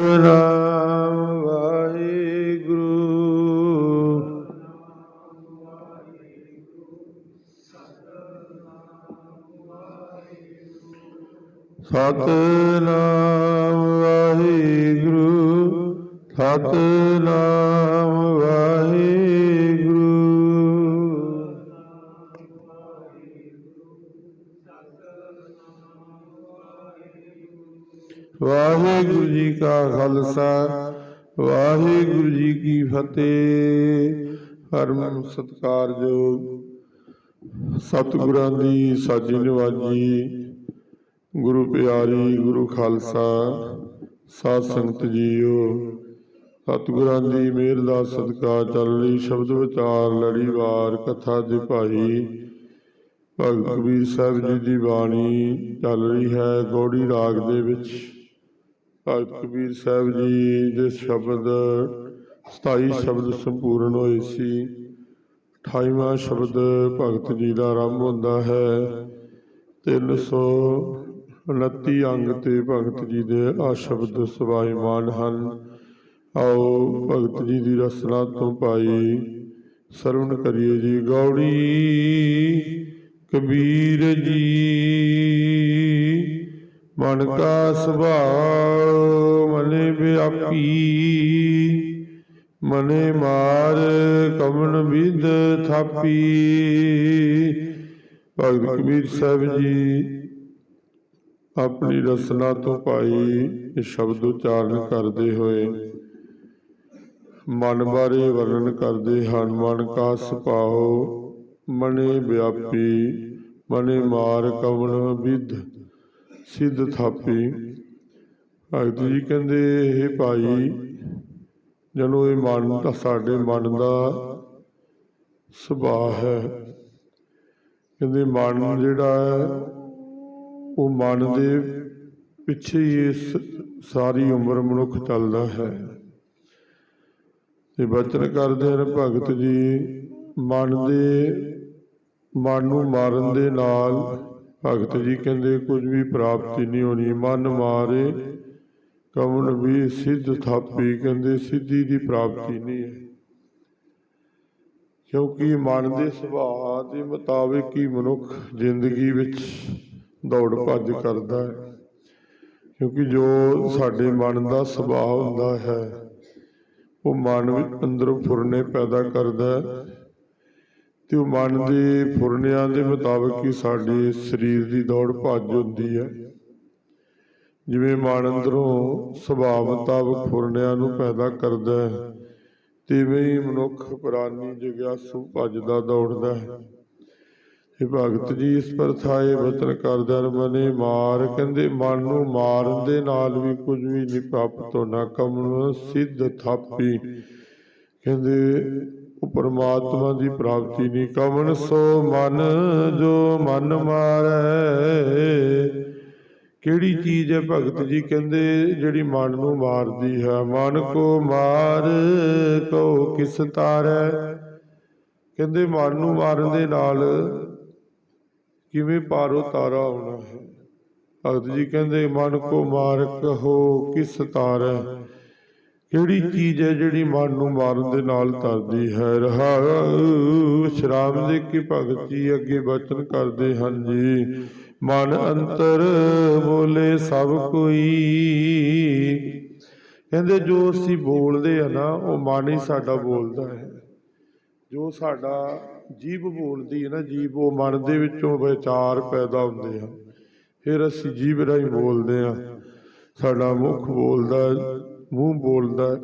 ਰਾਮ ਵਾਹਿਗੁਰੂ। ਸਤਨਾਮ ਖਾਲਸਾ, ਵਾਹਿਗੁਰੂ ਜੀ ਕੀ ਫਤਿਹ। ਪਰਮ ਸਤਿਕਾਰਯੋਗ ਸਤਿਗੁਰਾਂ ਦੀ ਸਾਜੀ ਨਿਵਾਜੀ, ਗੁਰੂ ਪਿਆਰੀ, ਗੁਰੂ ਖਾਲਸਾ, ਸਾਧ ਸੰਗਤ ਜੀਓ। ਸਤਿਗੁਰਾਂ ਦੀ ਮਿਹਰ ਦਾ ਸਦਕਾ ਚੱਲ ਰਹੀ ਸ਼ਬਦ ਵਿਚਾਰ ਲੜੀਵਾਰ ਕਥਾ ਦੇ ਭਾਈ। ਭਗਤ ਕਬੀਰ ਸਾਹਿਬ ਜੀ ਦੀ ਬਾਣੀ ਚੱਲ ਰਹੀ ਹੈ ਗੌੜੀ ਰਾਗ ਦੇ ਵਿੱਚ। ਭਗਤ ਕਬੀਰ ਸਾਹਿਬ ਜੀ ਦੇ ਸ਼ਬਦ 27 ਸ਼ਬਦ ਸੰਪੂਰਨ ਹੋਏ ਸੀ। 28ਵਾਂ ਸ਼ਬਦ ਭਗਤ ਜੀ ਦਾ ਆਰੰਭ ਹੁੰਦਾ ਹੈ। 329 ਅੰਗ ਤੇ ਭਗਤ ਜੀ ਦੇ ਆ ਸ਼ਬਦ ਸਵਾਈਮਾਨ ਹਨ। ਆਓ ਭਗਤ ਜੀ ਦੀ ਰਸਨਾ ਤੋਂ ਪਾਈ ਸਰਵਣ ਕਰੀਏ ਜੀ। ਗੌੜੀ ਕਬੀਰ ਜੀ। ਮਨ ਕਾ ਸੁਭਾਅ, ਮਨੇ ਵਿਆਪੀ। ਮਨੇ ਮਾਰ ਕਮਨ ਵਿਦ ਥਾਪੀ। ਭਗਤ ਕਬੀਰ ਸਾਹਿਬ ਜੀ, ਆਪਣੀ ਰਸਨਾ ਤੋਂ ਪਾਈ ਇਹ ਸ਼ਬਦ ਉਚਾਰਨ ਕਰਦੇ ਹੋਏ, ਮਨ ਬਾਰੇ ਵਰਣਨ ਕਰਦੇ ਹਨ, ਮਨ ਕਾ ਸੁਭਾਅ ਮਨੇ ਵਿਆਪੀ, ਮਨੇ ਮਾਰ ਕਵਣ ਵਿਦ ਸਿੱਧ ਥਾਪੀ। ਭਗਤ ਜੀ ਕਹਿੰਦੇ ਇਹ ਭਾਈ, ਜਦੋਂ ਇਹ ਮਨ ਦਾ ਸਾਡੇ ਮਨ ਦਾ ਸੁਭਾਅ ਹੈ। ਕਹਿੰਦੇ ਮਨ ਜਿਹੜਾ ਹੈ, ਉਹ ਮਨ ਦੇ ਪਿੱਛੇ ਹੀ ਇਸ ਸਾਰੀ ਉਮਰ ਮਨੁੱਖ ਚੱਲਦਾ ਹੈ। ਤੇ ਬਚਨ ਕਰਦੇ ਹਨ ਭਗਤ ਜੀ, ਮਨ ਦੇ, ਮਨ ਨੂੰ ਮਾਰਨ ਦੇ ਨਾਲ ਭਗਤ ਜੀ ਕਹਿੰਦੇ, ਕੁਝ ਵੀ ਪ੍ਰਾਪਤੀ ਨਹੀਂ ਹੋਣੀ, ਮਨ ਮਾਰੇ ਕਵਨ ਵੀ ਸਿੱਧ ਥਾਪੀ, ਕਹਿੰਦੇ ਸਿੱਧੀ ਦੀ ਪ੍ਰਾਪਤੀ ਨਹੀਂ ਹੈ। ਕਿਉਂਕਿ ਮਨ ਦੇ ਸੁਭਾਅ ਦੇ ਮੁਤਾਬਿਕ ਹੀ ਮਨੁੱਖ ਜ਼ਿੰਦਗੀ ਵਿੱਚ ਦੌੜ ਭੱਜ ਕਰਦਾ ਹੈ। ਕਿਉਂਕਿ ਜੋ ਸਾਡੇ ਮਨ ਦਾ ਸੁਭਾਅ ਹੁੰਦਾ ਹੈ, ਉਹ ਮਨ ਵਿੱਚ ਅੰਦਰੋਂ ਫੁਰਨੇ ਪੈਦਾ ਕਰਦਾ ਹੈ। ਤੇ ਉਹ ਮਨ ਦੇ ਫੁਰਨਿਆਂ ਦੇ ਮੁਤਾਬਕ ਹੀ ਸਾਡੇ ਸਰੀਰ ਦੀ ਦੌੜ ਭੱਜ ਹੁੰਦੀ ਹੈ। ਜਿਵੇਂ ਮਨ ਅੰਦਰੋਂ ਸੁਭਾਅ ਮੁਤਾਬਕ ਫੁਰਨਿਆਂ ਨੂੰ ਪੈਦਾ ਕਰਦਾ ਹੈ, ਤਿਵੇਂ ਹੀ ਮਨੁੱਖ ਪ੍ਰਾਨੀ ਜਗਿਆਸੂ ਭੱਜਦਾ ਦੌੜਦਾ ਹੈ। ਇਹ ਭਗਤ ਜੀ ਇਸ ਪਰਥਾਏ ਬਚਨ ਕਰਦਿਆਂ ਮਨੇ ਮਾਰ, ਕਹਿੰਦੇ ਮਨ ਨੂੰ ਮਾਰਨ ਦੇ ਨਾਲ ਵੀ ਕੁਝ ਵੀ ਨਹੀਂ ਪ੍ਰਾਪਤ ਹੋਣਾ ਕਮਨ ਸਿੱਧ ਥਾਪੀ। ਕਹਿੰਦੇ ਉਹ ਪਰਮਾਤਮਾ ਦੀ ਪ੍ਰਾਪਤੀ ਨਹੀਂ ਕਮਨ ਸੋ ਮਨ, ਜੋ ਮਨ ਮਾਰੈ। ਕਿਹੜੀ ਚੀਜ਼ ਹੈ ਭਗਤ ਜੀ ਕਹਿੰਦੇ, ਜਿਹੜੀ ਮਨ ਨੂੰ ਮਾਰਦੀ ਹੈ? ਮਨ ਕੋ ਮਾਰ ਕੋ ਕਿਸ ਤਾਰੈ? ਕਹਿੰਦੇ ਮਨ ਨੂੰ ਮਾਰਨ ਦੇ ਨਾਲ ਕਿਵੇਂ ਪਾਰੋ ਤਾਰਾ ਹੋਣਾ ਹੈ? ਭਗਤ ਜੀ ਕਹਿੰਦੇ, ਮਨ ਕੋ ਮਾਰ ਕਹੋ ਕਿਸ ਤਾਰੈ? ਕਿਹੜੀ ਚੀਜ਼ ਹੈ ਜਿਹੜੀ ਮਨ ਨੂੰ ਮਾਰਨ ਦੇ ਨਾਲ ਤਰਦੀ ਹੈ, ਰਹਾ। ਸ਼ਰਾਬ ਦੇ ਕੇ ਭਗਤ ਜੀ ਅੱਗੇ ਬਚਨ ਕਰਦੇ ਹਨ ਜੀ। ਮਨ ਅੰਤਰ ਬੋਲੇ ਸਭ ਕੋਈ। ਕਹਿੰਦੇ ਜੋ ਅਸੀਂ ਬੋਲਦੇ ਆ ਨਾ, ਉਹ ਮਨ ਹੀ ਸਾਡਾ ਬੋਲਦਾ ਹੈ। ਜੋ ਸਾਡਾ ਜੀਭ ਬੋਲਦੀ ਹੈ ਨਾ ਜੀਭ ਉਹ ਮਨ ਦੇ ਵਿੱਚੋਂ ਵਿਚਾਰ ਪੈਦਾ ਹੁੰਦੇ ਆ ਫਿਰ ਅਸੀਂ ਜੀਭ ਰਾਹੀਂ ਬੋਲਦੇ ਆ ਸਾਡਾ ਮੁਖ ਬੋਲਦਾ ਮੂੰਹ ਬੋਲਦਾ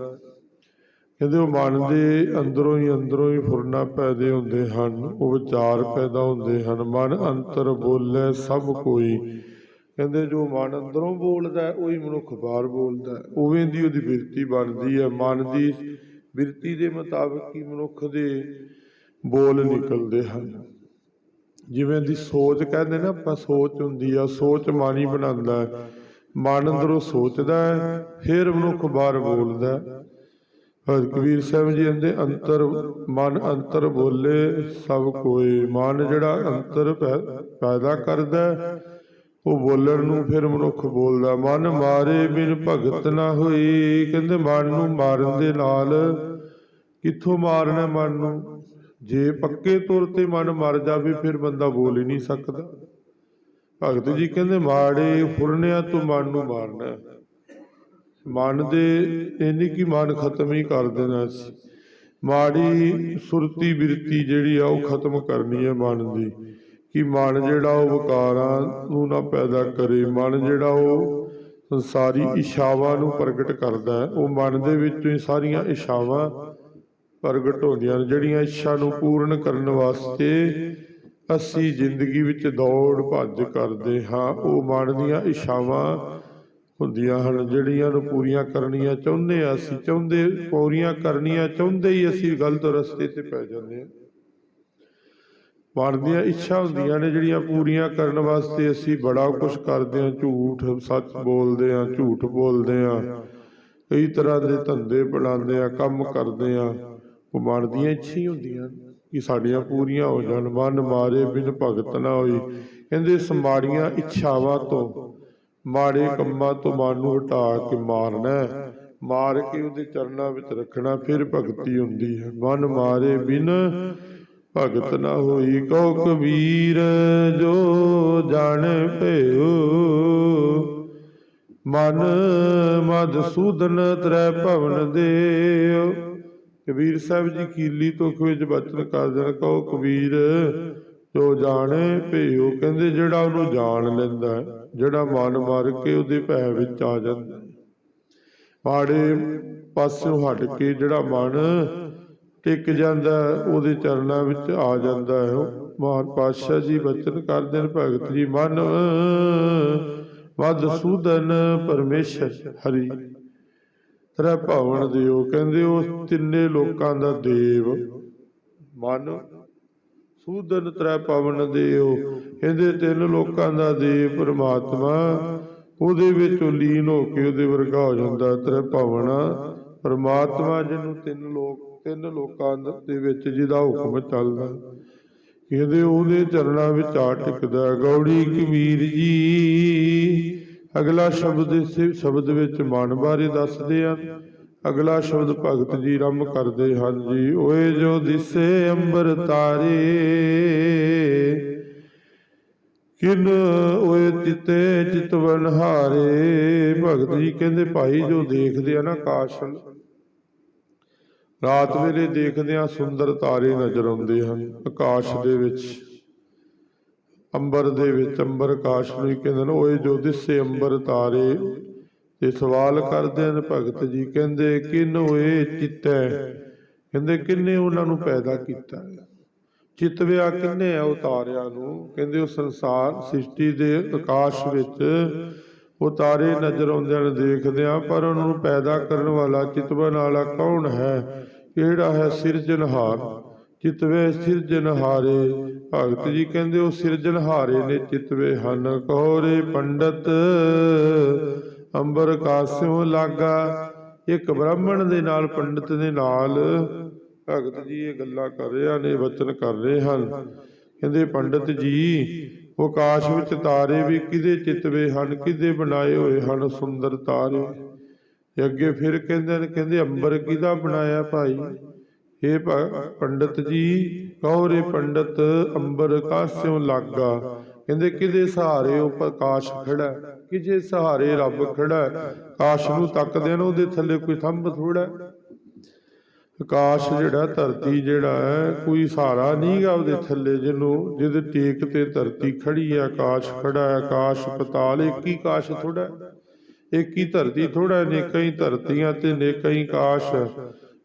ਕਹਿੰਦੇ ਉਹ ਮਨ ਦੇ ਅੰਦਰੋਂ ਹੀ ਅੰਦਰੋਂ ਹੀ ਫੁਰਨਾ ਪੈਦੇ ਹੁੰਦੇ ਹਨ, ਉਹ ਵਿਚਾਰ ਪੈਦਾ ਹੁੰਦੇ ਹਨ। ਮਨ ਅੰਤਰ ਬੋਲੇ ਸਭ ਕੋਈ। ਕਹਿੰਦੇ ਜੋ ਮਨ ਅੰਦਰੋਂ ਬੋਲਦਾ ਉਹੀ ਮਨੁੱਖ ਬਾਹਰ ਬੋਲਦਾ ਉਵੇਂ ਦੀ ਉਹਦੀ ਬਿਰਤੀ ਬਣਦੀ ਹੈ। ਮਨ ਦੀ ਬਿਰਤੀ ਦੇ ਮੁਤਾਬਕ ਹੀ ਮਨੁੱਖ ਦੇ ਬੋਲ ਨਿਕਲਦੇ ਹਨ। ਜਿਵੇਂ ਦੀ ਸੋਚ ਕਹਿੰਦੇ ਨਾ ਆਪਾਂ, ਸੋਚ ਹੁੰਦੀ ਆ, ਸੋਚ ਮਨ ਬਣਾਉਂਦਾ ਹੈ। ਮਨ ਅੰਦਰੋਂ ਸੋਚਦਾ ਹੈ, ਫਿਰ ਮਨੁੱਖ ਬਾਹਰ ਬੋਲਦਾ ਹਰ ਕਬੀਰ ਸਾਹਿਬ ਜੀ ਕਹਿੰਦੇ, ਅੰਤਰ ਮਨ ਅੰਤਰ ਬੋਲੇ ਸਭ ਕੋਈ ਮਨ ਜਿਹੜਾ ਅੰਤਰ ਪੈ- ਪੈਦਾ ਕਰਦਾ ਉਹ ਬੋਲਣ ਨੂੰ ਫਿਰ ਮਨੁੱਖ ਬੋਲਦਾ ਮਨ ਮਾਰੇ ਬਿਨ ਭਗਤ ਨਾ ਹੋਈ। ਕਹਿੰਦੇ, ਮਨ ਨੂੰ ਮਾਰਨ ਦੇ ਨਾਲ ਕਿੱਥੋਂ ਮਾਰਨਾ ਮਨ ਨੂੰ? ਜੇ ਪੱਕੇ ਤੌਰ ਤੇ ਮਨ ਮਰ ਜਾਵੇ, ਫਿਰ ਬੰਦਾ ਬੋਲ ਹੀ ਨਹੀਂ ਸਕਦਾ। ਭਗਤ ਜੀ ਕਹਿੰਦੇ, ਮਾੜੇ ਫੁਰਨਿਆਂ ਤੋਂ ਮਨ ਨੂੰ ਮਾਰਨਾ ਮਨ ਦੇ ਇਹ ਨਹੀਂ ਮਨ ਖਤਮ ਹੀ ਕਰ ਦੇਣਾ ਸੀ ਮਾੜੀ ਸੁਰਤੀ ਬਿਰਤੀ ਜਿਹੜੀ ਆ, ਉਹ ਖਤਮ ਕਰਨੀ ਹੈ ਮਨ ਦੀ। ਕਿ ਮਨ ਜਿਹੜਾ ਉਹ ਵਿਕਾਰਾਂ ਨੂੰ ਨਾ ਪੈਦਾ ਕਰੇ, ਮਨ ਜਿਹੜਾ ਉਹ ਸੰਸਾਰੀ ਇਸ਼ਾਵਾਂ ਨੂੰ ਪ੍ਰਗਟ ਕਰਦਾ ਹੈ। ਉਹ ਮਨ ਦੇ ਵਿੱਚੋਂ ਹੀ ਸਾਰੀਆਂ ਇਸ਼ਾਵਾਂ ਪ੍ਰਗਟ ਹੁੰਦੀਆਂ ਨੇ, ਜਿਹੜੀਆਂ ਇੱਛਾ ਨੂੰ ਪੂਰਨ ਕਰਨ ਵਾਸਤੇ ਅਸੀਂ ਜ਼ਿੰਦਗੀ ਵਿੱਚ ਦੌੜ ਭੱਜ ਕਰਦੇ ਹਾਂ। ਉਹ ਮਨ ਦੀਆਂ ਇਛਾਵਾਂ ਹੁੰਦੀਆਂ ਹਨ, ਜਿਹੜੀਆਂ ਨੂੰ ਪੂਰੀਆਂ ਕਰਨੀਆਂ ਚਾਹੁੰਦੇ ਹਾਂ ਅਸੀਂ ਚਾਹੁੰਦੇ, ਪੂਰੀਆਂ ਕਰਨੀਆਂ ਚਾਹੁੰਦੇ ਹੀ ਅਸੀਂ ਗਲਤ ਰਸਤੇ ਤੇ ਪੈ ਜਾਂਦੇ ਹਾਂ। ਮਨ ਦੀਆਂ ਇੱਛਾ ਹੁੰਦੀਆਂ ਨੇ, ਜਿਹੜੀਆਂ ਪੂਰੀਆਂ ਕਰਨ ਵਾਸਤੇ ਅਸੀਂ ਬੜਾ ਕੁਝ ਕਰਦੇ ਹਾਂ। ਝੂਠ ਸੱਚ ਬੋਲਦੇ ਹਾਂ, ਝੂਠ ਬੋਲਦੇ ਹਾਂ। ਕਈ ਤਰ੍ਹਾਂ ਦੇ ਧੰਦੇ ਬਣਾਉਂਦੇ ਆ ਕੰਮ ਕਰਦੇ ਆ ਉਹ ਮਨ ਦੀਆਂ ਇੱਛਾ ਹੀ ਹੁੰਦੀਆਂ ਨੇ। ਕਿ ਸਾਡੀਆਂ ਪੂਰੀਆਂ ਹੋ ਜਾਣ ਮਨ ਮਾਰੇ ਬਿਨ ਭਗਤ ਨਾ ਹੋਈ। ਕਹਿੰਦੇ ਇਸ ਮਾੜੀਆਂ ਇੱਛਾਵਾਂ ਤੋਂ, ਮਾੜੇ ਕੰਮਾਂ ਤੋਂ ਮਨ ਨੂੰ ਹਟਾ ਕੇ ਮਾਰਨਾ ਮਾਰ ਕੇ ਉਹਦੇ ਚਰਨਾਂ ਵਿੱਚ ਰੱਖਣਾ, ਫਿਰ ਭਗਤੀ ਹੁੰਦੀ ਹੈ। ਮਨ ਮਾਰੇ ਬਿਨ ਭਗਤ ਨਾ ਹੋਈ ਕਉ ਕਬੀਰ, ਜੋ ਜਾਣ ਭਇਓ ਮਨ ਮਦ ਸੂਦਨ ਤ੍ਰੈ ਭਵਨ ਦੇਉ। ਕਬੀਰ ਸਾਹਿਬ ਜੀ ਕੀਲੀ ਤੋਂ ਵਿੱਚ ਬਚਨ ਕਰਦੇ ਨੇ ਕਹੋ ਕਬੀਰ ਜੋ ਜਾਣੇ ਭਿਓ ਕਹਿੰਦੇ ਜਿਹੜਾ ਉਹਨੂੰ ਜਾਣ ਲੈਂਦਾ ਜਿਹੜਾ ਮਨ ਮਾਰ ਕੇ ਉਹਦੇ ਭੈ ਵਿੱਚ ਆ ਜਾਂਦਾ ਹੈ। ਮਾੜੇ ਪਾਸਿਓਂ ਹਟ ਕੇ ਜਿਹੜਾ ਮਨ ਟਿਕ ਜਾਂਦਾ ਹੈ, ਉਹਦੇ ਚਰਨਾਂ ਵਿੱਚ ਆ ਜਾਂਦਾ ਹੈ ਉਹ ਮਹਾਨ ਪਾਤਸ਼ਾਹ ਜੀ ਬਚਨ ਕਰਦੇ ਨੇ ਭਗਤ ਜੀ ਮਨ ਮਦ ਸੂਦਨ ਪਰਮੇਸ਼ਰ ਹਰੀ ਤੇਰਾ ਭਾਵਨ ਦਿਓ। ਕਹਿੰਦੇ ਉਹ ਤਿੰਨੇ ਲੋਕਾਂ ਦਾ ਦੇਵ। ਮਨ, ਸੂਦਨ ਤ੍ਰੈ ਪਵਨ ਦਿਓ। ਕਹਿੰਦੇ ਤਿੰਨ ਲੋਕਾਂ ਦਾ ਦੇਵ ਪਰਮਾਤਮਾ, ਉਹਦੇ ਵਿੱਚ ਲੀਨ ਹੋ ਕੇ ਉਹਦੇ ਵਰਗਾ ਹੋ ਜਾਂਦਾ ਤ੍ਰੈ ਭਵਨ ਪਰਮਾਤਮਾ ਜਿਹਨੂੰ ਤਿੰਨ ਲੋਕ, ਤਿੰਨ ਲੋਕਾਂ ਦੇ ਵਿੱਚ ਜਿਹਦਾ ਹੁਕਮ ਚੱਲਦਾ। ਕਹਿੰਦੇ ਉਹਦੇ ਚਰਨਾਂ ਵਿੱਚ ਆ ਟਿਕਦਾ ਹੈ। ਗੌੜੀ ਕਬੀਰ ਜੀ ਅਗਲਾ ਸ਼ਬਦ ਇਸੇ ਸ਼ਬਦ ਵਿੱਚ ਮਨ ਬਾਰੇ ਦੱਸਦੇ ਹਨ ਅਗਲਾ ਸ਼ਬਦ ਭਗਤ ਜੀ ਰੰਮ ਕਰਦੇ ਹਨ ਜੀ, ਓਏ ਜੋ ਦਿਸੇ ਅੰਬਰ ਤਾਰੇ, ਕਿਨ ਓਏ ਚਿੱਤੇ ਚਿਤਵਨ ਹਾਰੇ ਭਗਤ ਜੀ ਕਹਿੰਦੇ, ਭਾਈ ਜੋ ਦੇਖਦੇ ਆ ਨਾ ਆਕਾਸ਼ ਰਾਤ ਵੇਲੇ ਦੇਖਦੇ ਆ ਸੁੰਦਰ ਤਾਰੇ ਨਜ਼ਰ ਆਉਂਦੇ ਹਨ, ਆਕਾਸ਼ ਦੇ ਵਿੱਚ। ਅੰਬਰ ਦੇ ਵਿੱਚ ਅੰਬਰ ਆਕਾਸ਼ ਨੂੰ ਕਹਿੰਦੇ ਨੇ, ਓਏ ਜੋ ਦਿਸੇ ਅੰਬਰ ਤਾਰੇ ਤੇ ਸਵਾਲ ਕਰਦੇ ਨੇ ਭਗਤ ਜੀ, ਕਹਿੰਦੇ ਕਿਨ ਓਏ ਚਿੱਤੈ? ਕਹਿੰਦੇ ਕਿੰਨੇ ਉਹਨਾਂ ਨੂੰ ਪੈਦਾ ਕੀਤਾ ਹੈ ਚਿਤਵਿਆ ਕਿੰਨੇ ਆ ਉਤਾਰਿਆਂ ਨੂੰ? ਕਹਿੰਦੇ ਉਹ ਸੰਸਾਰ ਸ੍ਰਿਸ਼ਟੀ ਦੇ ਆਕਾਸ਼ ਵਿੱਚ ਉਤਾਰੇ ਨਜ਼ਰ ਆਉਂਦੇ ਨੇ ਦੇਖਦੇ ਆ ਪਰ ਉਹਨਾਂ ਨੂੰ ਪੈਦਾ ਕਰਨ ਵਾਲਾ ਚਿਤਵਨ ਵਾਲਾ ਕੌਣ ਹੈ? ਕਿਹੜਾ ਹੈ ਸਿਰਜਣਹਾਰ? ਚਿਤਵੇ ਸਿਰਜਣਹਾਰੇ ਭਗਤ ਜੀ ਕਹਿੰਦੇ ਉਹ ਸਿਰਜਣਹਾਰੇ ਨੇ ਚਿਤਵੇ ਹਨ ਕਹੋਰੇ ਪੰਡਤ, ਅੰਬਰ ਕਾਸਿਓ ਲਾਗਾ, ਇੱਕ ਬ੍ਰਾਹਮਣ ਦੇ ਨਾਲ ਪੰਡਤ ਦੇ ਨਾਲ। ਭਗਤ ਜੀ ਇਹ ਗੱਲਾਂ ਕਰ ਰਿਹਾ ਨੇ, ਵਚਨ ਕਰ ਰਹੇ ਹਨ। ਕਹਿੰਦੇ ਪੰਡਤ ਜੀ ਉਹ ਆਕਾਸ਼ ਵਿੱਚ ਤਾਰੇ ਵੀ ਕਿਹਦੇ ਚਿਤਵੇ ਹਨ, ਕਿਹਦੇ ਬਣਾਏ ਹੋਏ ਹਨ ਸੁੰਦਰ ਤਾਰੇ? ਅੱਗੇ ਫਿਰ ਕਹਿੰਦੇ ਨੇ, ਕਹਿੰਦੇ ਅੰਬਰ ਕਿਹਦਾ ਬਣਾਇਆ ਭਾਈ? ਇਹ ਪੰਡਤ ਜੀ, ਕਹੋ ਰੇ ਪੰਡਤ, ਅੰਬਰ ਕਾਸਿਓ ਲਾਗਾ? ਕਹਿੰਦੇ, ਕਿਹਦੇ ਸਹਾਰੇ ਉਹ ਪ੍ਰਕਾਸ਼ ਖੜਾ ਹੈ? ਸਹਾਰੇ ਰੱਬ ਖੜਾ ਆਕਾਸ਼ ਨੂੰ ਤੱਕਦੇ ਨੇ ਉਹਦੇ ਥੱਲੇ ਕੋਈ ਥੰਬ ਥੋੜਾ ਹੈ। ਆਕਾਸ਼ ਜਿਹੜਾ ਧਰਤੀ ਜਿਹੜਾ ਹੈ, ਕੋਈ ਸਹਾਰਾ ਨਹੀਂਗਾ ਉਹਦੇ ਥੱਲੇ ਜਿਹਨੂੰ, ਜਿਹਦੇ ਟੇਕ ਤੇ ਧਰਤੀ ਖੜੀ ਹੈ ਆਕਾਸ਼ ਖੜਾ ਹੈ ਆਕਾਸ਼ ਪਤਾਲ ਇੱਕ ਹੀ ਆਕਾਸ਼ ਥੋੜਾ ਇੱਕ ਹੀ ਧਰਤੀ ਥੋੜਾ ਨੇ ਕਈ ਧਰਤੀਆਂ ਤੇ ਨੇ ਕਈ ਆਕਾਸ਼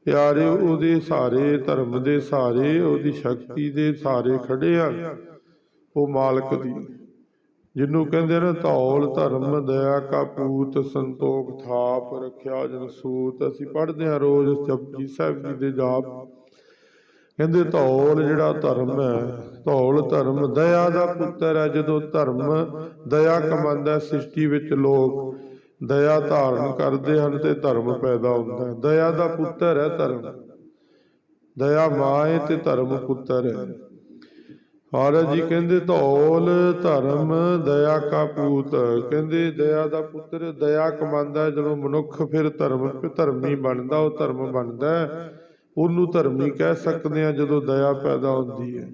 ਪਿਆਰੇ ਉਹਦੇ ਸਾਰੇ ਧਰਮ ਦੇ ਸਾਰੇ, ਉਹਦੀ ਸ਼ਕਤੀ ਦੇ ਸਾਰੇ ਖੜੇ ਹਨ। ਉਹ ਮਾਲਕ ਦੀ। ਜਿਹਨੂੰ ਕਹਿੰਦੇ ਨੇ ਧੌਲ, ਧਰਮ, ਦਇਆ ਕਾ ਪੂਤ ਸੰਤੋਖ ਥਾਪ, ਰੱਖਿਆ ਜਨ ਸੂਤ। ਅਸੀਂ ਪੜ੍ਹਦੇ ਹਾਂ ਰੋਜ਼ ਜਪਜੀ ਸਾਹਿਬ ਜੀ ਦੇ ਜਾਪ। ਕਹਿੰਦੇ ਧੌਲ ਜਿਹੜਾ ਧਰਮ ਹੈ, ਧੌਲ, ਧਰਮ, ਦਇਆ ਦਾ ਪੁੱਤਰ ਹੈ। ਜਦੋਂ ਧਰਮ ਦਇਆ ਕਮਾਉਂਦਾ ਸ੍ਰਿਸ਼ਟੀ ਵਿੱਚ ਲੋਕ ਦਇਆ ਧਾਰਨ ਕਰਦੇ ਹਨ ਤੇ ਧਰਮ ਪੈਦਾ ਹੁੰਦਾ ਹੈ। ਦਇਆ ਦਾ ਪੁੱਤਰ ਹੈ ਧਰਮ। ਦਇਆ ਮਾਏ ਤੇ ਧਰਮ ਪੁੱਤਰ ਹੈ। ਮਹਾਰਾਜ ਜੀ ਕਹਿੰਦੇ, ਧੌਲ, ਧਰਮ, ਦਇਆ ਕਾ ਪੂਤ। ਕਹਿੰਦੇ, ਦਇਆ ਦਾ ਪੁੱਤਰ, ਦਇਆ ਕਮਾਉਂਦਾ ਜਦੋਂ ਮਨੁੱਖ ਫਿਰ ਧਰਮ, ਧਰਮੀ ਬਣਦਾ, ਉਹ ਧਰਮ ਬਣਦਾ ਉਹਨੂੰ ਧਰਮੀ ਕਹਿ ਸਕਦੇ ਆ ਜਦੋਂ ਦਇਆ ਪੈਦਾ ਹੁੰਦੀ ਹੈ।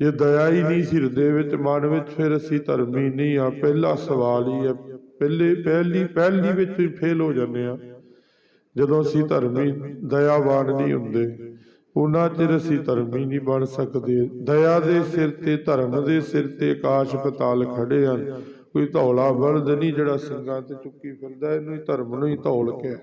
ਜੇ ਦਇਆ ਹੀ ਨਹੀਂ ਹਿਰਦੇ ਵਿੱਚ, ਮਨ ਵਿੱਚ, ਫਿਰ ਅਸੀਂ ਧਰਮੀ ਨਹੀਂ ਆ ਪਹਿਲਾ ਸਵਾਲ ਹੀ ਹੈ ਪਹਿਲੇ ਪਹਿਲੀ ਪਹਿਲੀ ਵਿੱਚ ਹੀ ਫੇਲ ਹੋ ਜਾਂਦੇ ਆ। ਜਦੋਂ ਅਸੀਂ ਧਰਮੀ, ਦਇਆਵਾਨ ਨਹੀਂ ਹੁੰਦੇ, ਉਹਨਾਂ ਚਿਰ ਅਸੀਂ ਧਰਮੀ ਨਹੀਂ ਬਣ ਸਕਦੇ। ਦਇਆ ਦੇ ਸਿਰ ਤੇ, ਧਰਮ ਦੇ ਸਿਰ ਤੇ ਆਕਾਸ਼ ਪਤਾਲ ਖੜੇ ਹਨ। ਕੋਈ ਧੌਲਾ ਬਲਦ ਨਹੀਂ ਜਿਹੜਾ ਸਿੰਘਾਂ ਤੇ ਚੁੱਕੀ ਫਿਰਦਾ, ਇਹਨੂੰ ਹੀ ਧਰਮ ਨੂੰ ਹੀ ਧੌਲ ਕਿਹਾ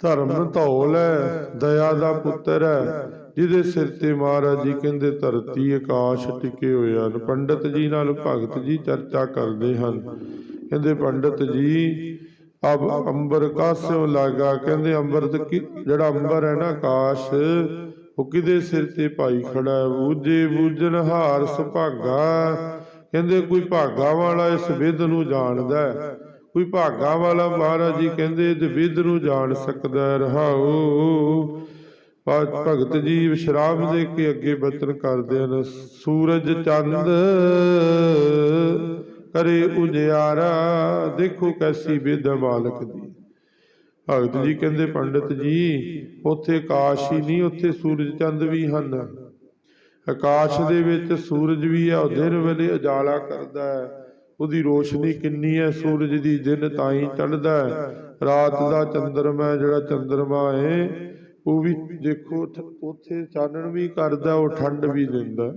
ਧਰਮ ਧੌਲ ਹੈ, ਦਇਆ ਦਾ ਪੁੱਤਰ ਹੈ ਜਿਹਦੇ ਸਿਰ ਤੇ ਮਹਾਰਾਜ ਜੀ ਕਹਿੰਦੇ, ਧਰਤੀ, ਆਕਾਸ਼ ਟਿਕੇ ਹੋਏ ਹਨ। ਪੰਡਤ ਜੀ ਨਾਲ ਭਗਤ ਜੀ ਚਰਚਾ ਕਰਦੇ ਹਨ। ਕਹਿੰਦੇ, ਪੰਡਤ ਜੀ, ਅਬ ਅੰਬਰ ਕਾਸਿਓ ਲਾਗਾ? ਕਹਿੰਦੇ, ਅੰਬਰ ਤੇ ਜਿਹੜਾ ਅੰਬਰ ਹੈ ਨਾ ਆਕਾਸ਼, ਉਹ ਕਿਹਦੇ ਸਿਰ ਤੇ ਭਾਈ ਖੜਾ ਹੈ? ਬੂਝੇ, ਬੂਝਣ ਹਾਰ ਸੁਭਾਗਾ। ਕਹਿੰਦੇ, ਕੋਈ ਭਾਗਾ ਵਾਲਾ ਇਸ ਵਿਦ ਨੂੰ ਜਾਣਦਾ ਹੈ। ਕੋਈ ਭਾਗਾ ਵਾਲਾ ਮਹਾਰਾਜ ਜੀ ਕਹਿੰਦੇ ਤੇ ਵਿਦ ਨੂੰ ਜਾਣ ਸਕਦਾ ਰਹਾਓ। ਰਹਾਉ ਭਗਤ ਜੀ ਵਿਸ਼ਰਾਮ ਦੇ ਕੇ ਅੱਗੇ ਬਚਨ ਕਰਦੇ ਹਨ। ਸੂਰਜ ਚੰਦ ਕਰੇ ਉਜਿਆਰਾ, ਦੇਖੋ ਕੈਸੀ ਵਿਦ ਮਾਲਕ ਦੀ। ਭਗਤ ਜੀ ਕਹਿੰਦੇ, ਪੰਡਤ ਜੀ, ਉੱਥੇ ਆਕਾਸ਼ ਹੀ ਨਹੀਂ, ਉੱਥੇ ਸੂਰਜ ਚੰਦ ਵੀ ਹਨ। ਆਕਾਸ਼ ਦੇ ਵਿੱਚ ਸੂਰਜ ਵੀ ਹੈ ਉਹ ਦਿਨ ਵੇਲੇ ਉਜਾਲਾ ਕਰਦਾ ਹੈ। ਉਹਦੀ ਰੋਸ਼ਨੀ ਕਿੰਨੀ ਹੈ, ਸੂਰਜ ਦੀ ਦਿਨ ਤਾਂ ਹੀ ਚੜਦਾ ਹੈ। ਰਾਤ ਦਾ ਚੰਦਰਮਾ ਜਿਹੜਾ ਚੰਦਰਮਾ ਹੈ ਉਹ ਵੀ ਦੇਖੋ, ਉੱਥੇ ਚਾਨਣ ਵੀ ਕਰਦਾ, ਉਹ ਠੰਡ ਵੀ ਦਿੰਦਾ।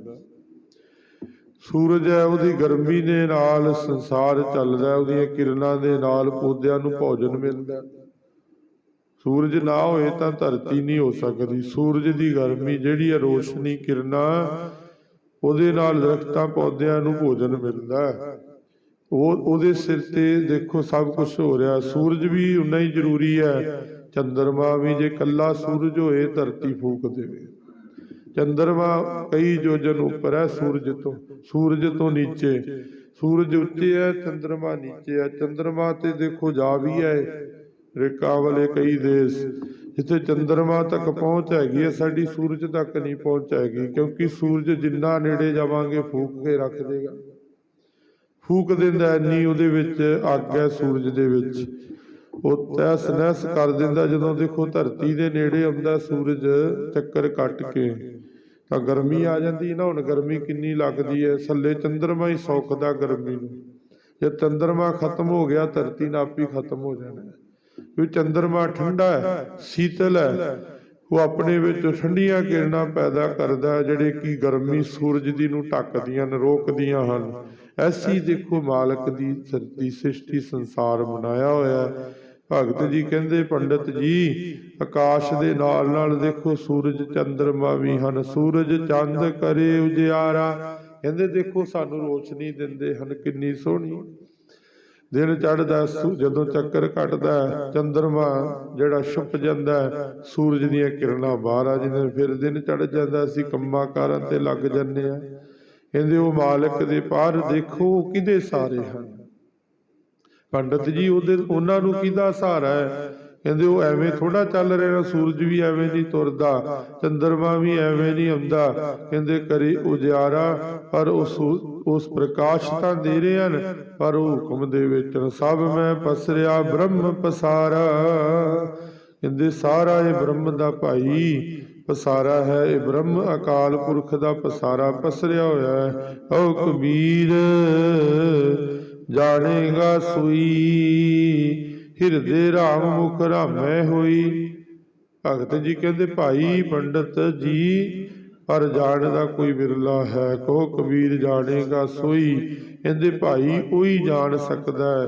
ਸੂਰਜ ਹੈ, ਉਹਦੀ ਗਰਮੀ ਦੇ ਨਾਲ ਸੰਸਾਰ ਚੱਲਦਾ ਉਹਦੀਆਂ ਕਿਰਨਾਂ ਦੇ ਨਾਲ ਪੌਦਿਆਂ ਨੂੰ ਭੋਜਨ ਮਿਲਦਾ ਸੂਰਜ ਨਾ ਹੋਏ ਤਾਂ ਧਰਤੀ ਨਹੀਂ ਹੋ ਸਕਦੀ। ਸੂਰਜ ਦੀ ਗਰਮੀ ਜਿਹੜੀ ਹੈ, ਰੋਸ਼ਨੀ, ਕਿਰਨਾਂ, ਉਹਦੇ ਨਾਲ ਦਰਖਤਾਂ, ਪੌਦਿਆਂ ਨੂੰ ਭੋਜਨ ਮਿਲਦਾ ਹੈ। ਉਹ ਉਹਦੇ ਸਿਰ ਤੇ ਦੇਖੋ, ਸਭ ਕੁਝ ਹੋ ਰਿਹਾ ਸੂਰਜ ਵੀ ਉਨਾ ਹੀ ਜ਼ਰੂਰੀ ਹੈ ਚੰਦਰਮਾ ਵੀ ਜੇ ਕੱਲਾ ਸੂਰਜ ਹੋਏ, ਧਰਤੀ ਫੂਕ ਦੇਵੇ। ਚੰਦਰਮਾ ਕਈ ਯੋਜਨ ਉੱਪਰ ਹੈ ਸੂਰਜ ਤੋਂ ਸੂਰਜ ਤੋਂ ਨੀਚੇ। ਸੂਰਜ ਉੱਤੇ ਹੈ, ਚੰਦਰਮਾ ਨੀਚੇ ਹੈ। ਚੰਦਰਮਾ ਤੇ ਦੇਖੋ ਜਾ ਵੀ ਹੈ ਰੇਕਾ ਕਈ ਦੇਸ਼। ਜਿੱਥੇ ਚੰਦਰਮਾ ਤੱਕ ਪਹੁੰਚ ਹੈਗੀ ਹੈ, ਸਾਡੀ ਸੂਰਜ ਤੱਕ ਨਹੀਂ ਪਹੁੰਚ ਹੈਗੀ, ਕਿਉਂਕਿ ਸੂਰਜ ਜਿੰਨਾ ਨੇੜੇ ਜਾਵਾਂਗੇ, ਫੂਕ ਕੇ ਰੱਖ ਦੇਗਾ। ਫੂਕ ਦਿੰਦਾ ਇੰਨੀ ਉਹਦੇ ਵਿੱਚ ਅੱਗ ਹੈ ਸੂਰਜ ਦੇ ਵਿੱਚ। ਉਹ ਤੈਸ ਨੈਸ ਕਰ ਦਿੰਦਾ ਜਦੋਂ ਦੇਖੋ ਧਰਤੀ ਦੇ ਨੇੜੇ ਆਉਂਦਾ ਸੂਰਜ ਚੱਕਰ ਕੱਟ ਕੇ। ਤਾਂ ਗਰਮੀ ਆ ਜਾਂਦੀ ਨਾ, ਹੁਣ ਗਰਮੀ ਕਿੰਨੀ ਲੱਗਦੀ ਹੈ ਥੱਲੇ ਚੰਦਰਮਾ ਹੀ ਸੌਖਦਾ ਗਰਮੀ ਨੂੰ। ਜੇ ਚੰਦਰਮਾ ਖਤਮ ਹੋ ਗਿਆ, ਧਰਤੀ ਨਾਪੀ ਖਤਮ ਹੋ ਜਾਣਾ। ਹੈ ਚੰਦਰਮਾ ਠੰਡਾ ਹੈ ਸੀਤਲ ਹੈ ਉਹ ਆਪਣੇ ਵਿੱਚ ਠੰਡੀਆਂ ਕਿਰਨਾਂ ਪੈਦਾ ਕਰਦਾ ਜਿਹੜੇ ਕਿ ਗਰਮੀ ਸੂਰਜ ਦੀ ਨੂੰ ਢੱਕਦੀਆਂ ਨੇ, ਰੋਕਦੀਆਂ ਹਨ। ਐਸੀ ਦੇਖੋ ਮਾਲਕ ਦੀ ਧਰਤੀ ਸ੍ਰਿਸ਼ਟੀ ਸੰਸਾਰ ਬਣਾਇਆ ਹੋਇਆ ਭਗਤ ਜੀ ਕਹਿੰਦੇ, ਪੰਡਤ ਜੀ, ਆਕਾਸ਼ ਦੇ ਨਾਲ ਨਾਲ ਦੇਖੋ ਸੂਰਜ ਚੰਦਰਮਾ ਵੀ ਹਨ। ਸੂਰਜ ਚੰਦ ਕਰੇ ਉਜਿਆਰਾ। ਕਹਿੰਦੇ ਦੇਖੋ ਸਾਨੂੰ ਰੋਸ਼ਨੀ ਦਿੰਦੇ ਹਨ, ਕਿੰਨੀ ਸੋਹਣੀ। ਦਿਨ ਚੜਦਾ ਸੂ- ਜਦੋਂ ਚੱਕਰ ਕੱਟਦਾ, ਚੰਦਰਮਾ ਜਿਹੜਾ ਛੁਪ ਜਾਂਦਾ, ਸੂਰਜ ਦੀਆਂ ਕਿਰਨਾਂ ਬਾਹਰ ਆ ਜਾਂਦੀਆਂ ਫਿਰ ਦਿਨ ਚੜ ਜਾਂਦਾ, ਅਸੀਂ ਕੰਮਾਂ ਕਾਰਾਂ ਤੇ ਲੱਗ ਜੰਨੇ ਆ ਕਹਿੰਦੇ ਉਹ ਮਾਲਕ ਦੇ ਪਾਰ ਦੇਖੋ ਉਹ ਕਿਹਦੇ ਸਾਰੇ ਹਨ। ਪੰਡਤ ਜੀ ਉਹਦੇ ਉਹਨਾਂ ਨੂੰ ਕਿਹਦਾ ਸਹਾਰਾ ਹੈ? ਕਹਿੰਦੇ ਉਹ ਐਵੇਂ ਥੋੜਾ ਚੱਲ ਰਿਹਾ, ਸੂਰਜ ਵੀ ਐਵੇਂ ਨਹੀਂ ਤੁਰਦਾ, ਚੰਦਰਮਾ ਵੀ ਐਵੇਂ ਨਹੀਂ ਆਉਂਦਾ। ਕਹਿੰਦੇ ਕਰੇ ਉਜਿਆਰਾ ਪਰ ਉਸ ਉਸ ਪ੍ਰਕਾਸ਼ ਤਾਂ ਦੇ ਰਹੇ ਹਨ, ਪਰ ਉਹ ਹੁਕਮ ਦੇ ਵਿੱਚ ਸਭ ਮੈਂ ਪਸਰਿਆ, ਬ੍ਰਹਮ ਪਸਾਰਾ। ਕਹਿੰਦੇ ਸਾਰਾ ਇਹ ਬ੍ਰਹਮ ਦਾ ਭਾਈ ਪਸਾਰਾ ਹੈ, ਇਹ ਬ੍ਰਹਮ ਅਕਾਲ ਪੁਰਖ ਦਾ ਪਸਾਰਾ ਪਸਰਿਆ ਹੋਇਆ ਹੈ। ਓ ਕਬੀਰ, ਜਾਣੇਗਾ ਸੂਈ, ਹਿਰਦੇ ਰਾਮ ਮੁਖ ਰਾਮੈ ਹੋਈ। ਭਗਤ ਜੀ ਕਹਿੰਦੇ, ਭਾਈ ਪੰਡਤ ਜੀ, ਪਰ ਜਾਣ ਦਾ ਕੋਈ ਵਿਰਲਾ ਹੈ ਕੋ? ਕਬੀਰ ਜਾਣੇਗਾ ਸੋਈ। ਕਹਿੰਦੇ, ਭਾਈ ਉਹੀ ਜਾਣ ਸਕਦਾ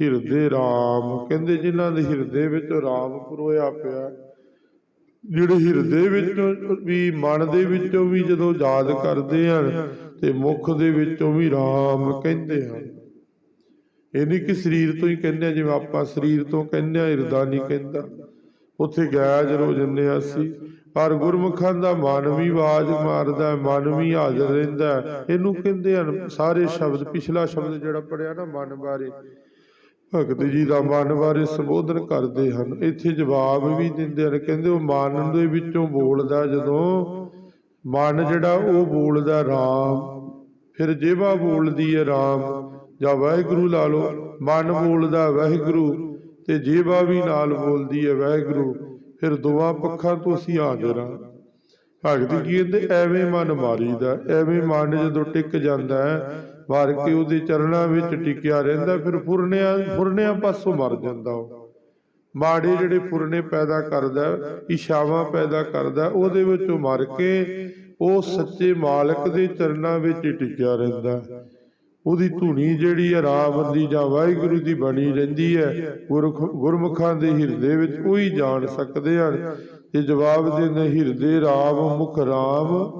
ਹਿਰਦੇ ਰਾਮ। ਕਹਿੰਦੇ, ਜਿਨ੍ਹਾਂ ਦੇ ਹਿਰਦੇ ਵਿੱਚ ਰਾਮ ਪਰੋਇਆ ਪਿਆ ਜਿਹੜੇ ਹਿਰਦੇ ਵਿੱਚੋਂ ਵੀ, ਮਨ ਦੇ ਵਿੱਚੋਂ ਵੀ ਜਦੋਂ ਯਾਦ ਕਰਦੇ ਹਨ ਤੇ ਮੁਖ ਦੇ ਵਿੱਚੋਂ ਵੀ RAM ਕਹਿੰਦੇ ਹਨ। ਇਹ ਨਹੀਂ ਕਿ ਸਰੀਰ ਤੋਂ ਹੀ ਕਹਿੰਦੇ ਆ, ਜਿਵੇਂ ਆਪਾਂ ਸਰੀਰ ਤੋਂ ਕਹਿੰਦੇ ਆ, ਹਿਰਦਾ ਨਹੀਂ ਕਹਿੰਦਾ। ਉੱਥੇ ਗੈਜ ਹੋ ਜੰਨੇ ਆ ਅਸੀਂ। ਪਰ ਗੁਰਮੁਖਾਂ ਦਾ ਮਨ ਵੀ ਆਵਾਜ਼ ਮਾਰਦਾ ਮਨ ਵੀ ਹਾਜ਼ਰ ਰਹਿੰਦਾ ਇਹਨੂੰ ਕਹਿੰਦੇ ਹਨ, ਸਾਰੇ ਸ਼ਬਦ, ਪਿਛਲਾ ਸ਼ਬਦ ਜਿਹੜਾ ਪੜਿਆ ਨਾ, ਮਨ ਬਾਰੇ ਭਗਤ ਜੀ ਦਾ ਮਨ ਬਾਰੇ ਸੰਬੋਧਨ ਕਰਦੇ ਹਨ। ਇੱਥੇ ਜਵਾਬ ਵੀ ਦਿੰਦੇ ਹਨ। ਕਹਿੰਦੇ ਉਹ ਮਨ ਦੇ ਵਿੱਚੋਂ ਬੋਲਦਾ ਜਦੋਂ ਮਨ ਜਿਹੜਾ ਉਹ ਬੋਲਦਾ ਰਾਮ। ਫਿਰ ਜੀਭਾ ਬੋਲਦੀ ਹੈ ਰਾਮ, ਜਾਂ ਵਾਹਿਗੁਰੂ ਲਾ ਲਓ, ਮਨ ਬੋਲਦਾ ਵਾਹਿਗੁਰੂ ਤੇ ਜੀਭਾ ਵੀ ਨਾਲ ਬੋਲਦੀ ਹੈ ਵਾਹਿਗੁਰੂ, ਫਿਰ ਦੋਵਾਂ ਪੱਖਾਂ ਤੋਂ ਅਸੀਂ ਹਾਜ਼ਰ ਹਾਂ। ਭਗਤ ਜੀ ਕਹਿੰਦੇ ਐਵੇਂ ਮਨ ਮਾਰੀਦਾ, ਐਵੇਂ ਮਨ ਜਦੋਂ ਟਿਕ ਜਾਂਦਾ ਹੈ ਮਾਰ ਕੇ ਉਹਦੇ ਚਰਨਾਂ ਵਿੱਚ ਟਿਕਿਆ ਰਹਿੰਦਾ ਫਿਰ ਫੁਰਨਿਆਂ ਫੁਰਨਿਆਂ ਪਾਸੋਂ ਮਰ ਜਾਂਦਾ ਉਹ। ਮਾੜੇ ਜਿਹੜੇ ਫੁਰਨੇ ਪੈਦਾ ਕਰਦਾ ਹੈ, ਪੈਦਾ ਕਰਦਾ ਉਹਦੇ ਵਿੱਚੋਂ ਮਰ ਕੇ ਉਹ ਸੱਚੇ ਮਾਲਕ ਦੇ ਚਰਨਾਂ ਵਿੱਚ ਹੀ ਟਿਕਿਆ ਰਹਿੰਦਾ। ਉਹਦੀ ਧੁਨੀ ਜਿਹੜੀ ਹੈ ਰਾਮ ਦੀ ਜਾਂ ਵਾਹਿਗੁਰੂ ਦੀ ਬਣੀ ਰਹਿੰਦੀ ਹੈ ਗੁਰਖ- ਗੁਰਮੁਖਾਂ ਦੇ ਹਿਰਦੇ ਵਿੱਚ ਉਹੀ ਜਾਣ ਸਕਦੇ ਹਨ। ਤੇ ਜਵਾਬ ਦਿੰਦੇ ਹਿਰਦੇ ਰਾਮ ਮੁਖ ਰਾਮ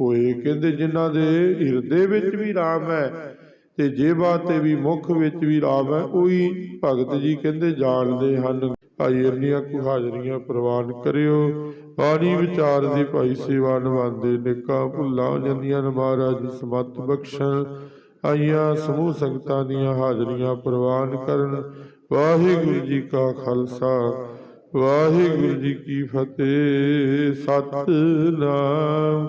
ਹੋਏ। ਕਹਿੰਦੇ ਜਿਨ੍ਹਾਂ ਦੇ ਹਿਰਦੇ ਵਿੱਚ ਵੀ ਰਾਮ ਹੈ ਤੇ ਜੇਬਾ ਤੇ ਵੀ ਮੁਖ ਵਿੱਚ ਵੀ ਰਾਮ ਹੈ, ਉਹੀ ਭਗਤ ਜੀ ਕਹਿੰਦੇ ਜਾਣਦੇ ਹਨ। ਭਾਈ ਇੰਨੀਆਂ ਕੁ ਹਾਜ਼ਰੀਆਂ ਪ੍ਰਵਾਨ ਕਰਿਓ। ਬਾਣੀ ਵਿਚਾਰ ਦੀ ਭਾਈ ਸੇਵਾ ਨਿਭਾਉਂਦੇ ਨਿੱਕਾ ਭੁੱਲਾਂ ਜਾਂਦੀਆਂ ਮਹਾਰਾਜ ਸਮਤ ਬਖਸ਼ਣ, ਆਈਆਂ ਸਮੂਹ ਸੰਗਤਾਂ ਦੀਆਂ ਹਾਜ਼ਰੀਆਂ ਪ੍ਰਵਾਨ ਕਰਨ। ਵਾਹਿਗੁਰੂ ਜੀ ਕਾ ਖਾਲਸਾ, ਵਾਹਿਗੁਰੂ ਜੀ ਕੀ ਫਤਿਹ। ਸਤਨਾਮ।